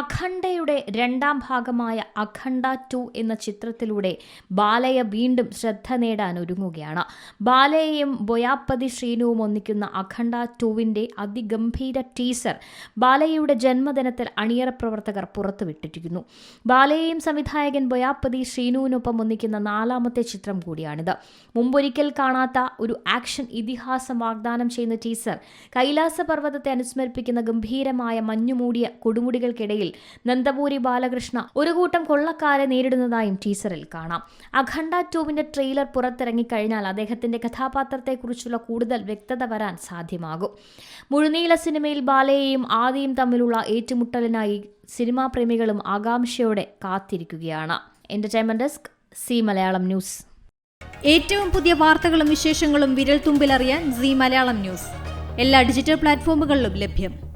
അഖണ്ഡയുടെ രണ്ടാം ഭാഗമായ അഖണ്ഡ ടു എന്ന ചിത്രത്തിലൂടെ ബാലയ വീണ്ടും ശ്രദ്ധ നേടാൻ ഒരുങ്ങുകയാണ്. ബാലയെയും ബൊയാപ്പതി ശ്രീനുവും ഒന്നിക്കുന്ന അഖണ്ഡ ടുവിന്റെ അതിഗംഭീര ടീസർ ബാലയുടെ ജന്മദിനത്തിൽ അണിയറ പ്രവർത്തകർ പുറത്തുവിട്ടിരിക്കുന്നു. ബാലയെയും സംവിധായകൻ ബൊയാപ്പതി ശ്രീനുവിനൊപ്പം ഒന്നിക്കുന്ന നാലാമത്തെ ചിത്രം കൂടിയാണിത്. മുമ്പൊരിക്കൽ കാണാത്ത ഒരു ആക്ഷൻ ഇതിഹാസം വാഗ്ദാനം ചെയ്യുന്ന ടീസർ കൈലാസ പർവതത്തെ അനുസ്മരിപ്പിക്കുന്ന ഗംഭീരമായ മഞ്ഞുമൂടിയ കൊടുമുടികൾക്കിടയിൽ നന്ദപൂരി ബാലകൃഷ്ണ ഒരു കൂട്ടം കൊള്ളക്കാരെ നേരിടുന്നതായും ടീസറിൽ കാണാം. അഖണ്ഡ ടൂവിന്റെ ട്രെയിലർ പുറത്തിറങ്ങിക്കഴിഞ്ഞാൽ അദ്ദേഹത്തിന്റെ കഥാപാത്രത്തെക്കുറിച്ചുള്ള കൂടുതൽ വ്യക്തത വരാൻ സാധ്യമാകും. മുഴുനീള സിനിമയിൽ ബാലയെയും ആദിയും തമ്മിലുള്ള ഏറ്റുമുട്ടലിനായി സിനിമാ പ്രേമികളും ആകാംക്ഷയോടെ കാത്തിരിക്കുകയാണ്. Entertainment desk Zee Malayalam news. ഏറ്റവും പുതിയ വാർത്തകളും വിശേഷങ്ങളും വിരൽ തുമ്പിലറിയാൻ സി മലയാളം ന്യൂസ്. എല്ലാ ഡിജിറ്റൽ പ്ലാറ്റ്ഫോമുകളിലും ലഭ്യം.